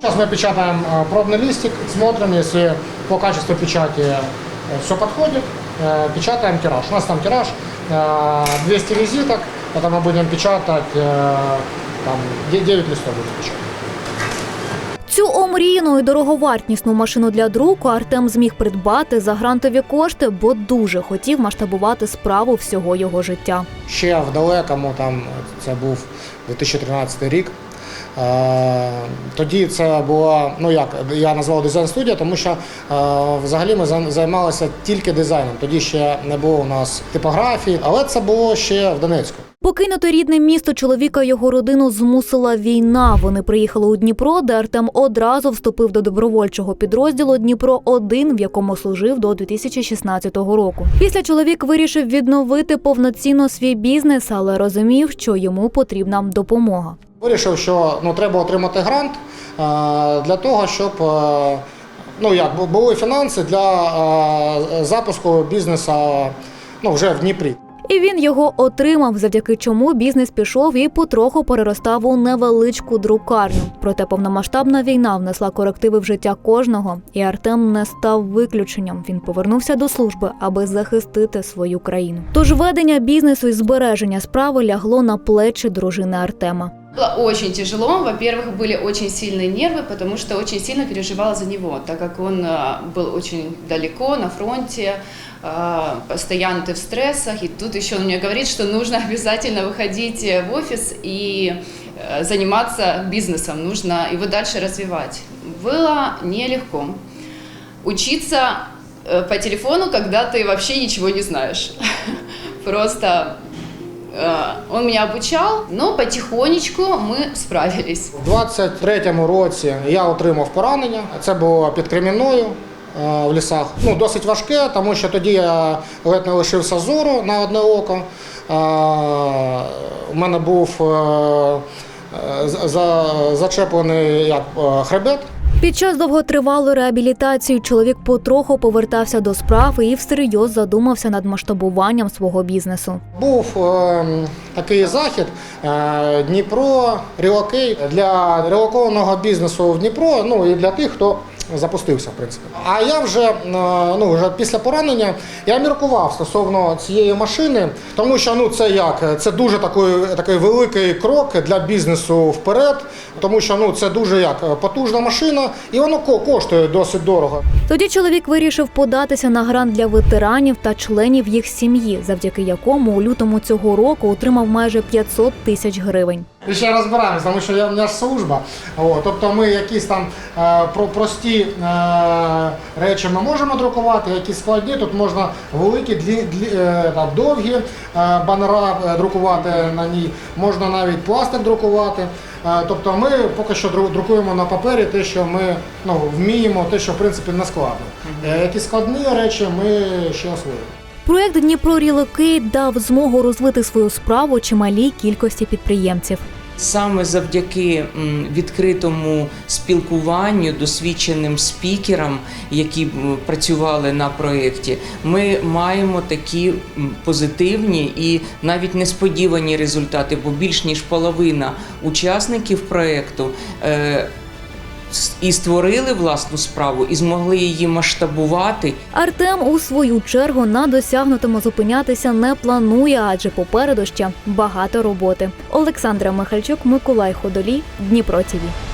Сейчас мы печатаем э, пробный листик, смотрим, если по качеству печати все подходит, э, печатаем тираж. У нас там тираж э, 200 визиток, это мы будем печатать, э, там, де- 9 листов будем печатать. Цю омріяну і дороговартісну машину для друку Артем зміг придбати за грантові кошти, бо дуже хотів масштабувати справу всього його життя. Ще в далекому, там, це був 2013 рік. Е, Тоді це була, ну як я назвав дизайн-студія, тому що е, взагалі ми займалися тільки дизайном. Тоді ще не було у нас типографії, але це було ще в Донецьку. Покинути рідне місто чоловіка його родину змусила війна. Вони приїхали у Дніпро, де Артем одразу вступив до добровольчого підрозділу Дніпро 1 в якому служив до 2016 року. Після чоловік вирішив відновити повноцінно свій бізнес, але розумів, що йому потрібна допомога. Вирішив, що ну, треба отримати грант е, для того, щоб е, ну, як, бу- були фінанси для е, запуску бізнесу ну, вже в Дніпрі. І він його отримав, завдяки чому бізнес пішов і потроху переростав у невеличку друкарню. Проте повномасштабна війна внесла корективи в життя кожного, і Артем не став виключенням. Він повернувся до служби, аби захистити свою країну. Тож ведення бізнесу і збереження справи лягло на плечі дружини Артема. Было очень тяжело. Во-первых, были очень сильные нервы, потому что очень сильно переживала за него, так как он э, был очень далеко, на фронте, э, постоянно ты в стрессах. И тут еще он мне говорит, что нужно обязательно выходить э, в офис и заниматься бизнесом, нужно его дальше развивать. Было нелегко. Учиться по телефону, когда ты вообще ничего не знаешь. Просто Он меня обучал, но потихонечку мы справились. У 23-му році я отримав поранення. Це було під Кремінною е, в лісах. Ну, досить важке, тому що тоді я ледь не лишився зору на одне око. Е, У мене був е, за- за- зачеплений як, хребет. Під час довготривалої реабілітації чоловік потроху повертався до справи і всерйоз задумався над масштабуванням свого бізнесу. Був е, такий захід е, Дніпро релокейт для релокованого бізнесу в Дніпро. Ну і для тих, хто запустився, в принципі. А я вже е, ну вже після поранення я міркував стосовно цієї машини, тому що ну це як це дуже такий, такий великий крок для бізнесу вперед, тому що ну це дуже як потужна машина, і воно ко- коштує досить дорого. Тоді чоловік вирішив податися на грант для ветеранів та членів їх сім'ї, завдяки якому у лютому цього року отримав майже 500 тисяч гривень. І ще розбираємось, тому що я в нас служба. О, тобто ми якісь там е, про прості е, речі ми можемо друкувати, якісь складні. Тут можна великі, длі, длі, е, там, довгі е, банера друкувати на ній, можна навіть пластик друкувати. Е, тобто ми поки що дру- друкуємо на папері те, що ми ну, вміємо, те, що в принципі не складно. Е, якісь складні речі ми ще освоїмо. Проект Дніпро Рілокейт дав змогу розвити свою справу чималій кількості підприємців. Саме завдяки відкритому спілкуванню, досвідченим спікерам, які працювали на проєкті, ми маємо такі позитивні і навіть несподівані результати, бо більш ніж половина учасників проєкту е, і створили власну справу, і змогли її масштабувати Артем у свою чергу на досягнутому зупинятися не планує, адже попереду ще багато роботи. Олександра Михальчук, Миколай Ходолій, Дніпро ТІВІ.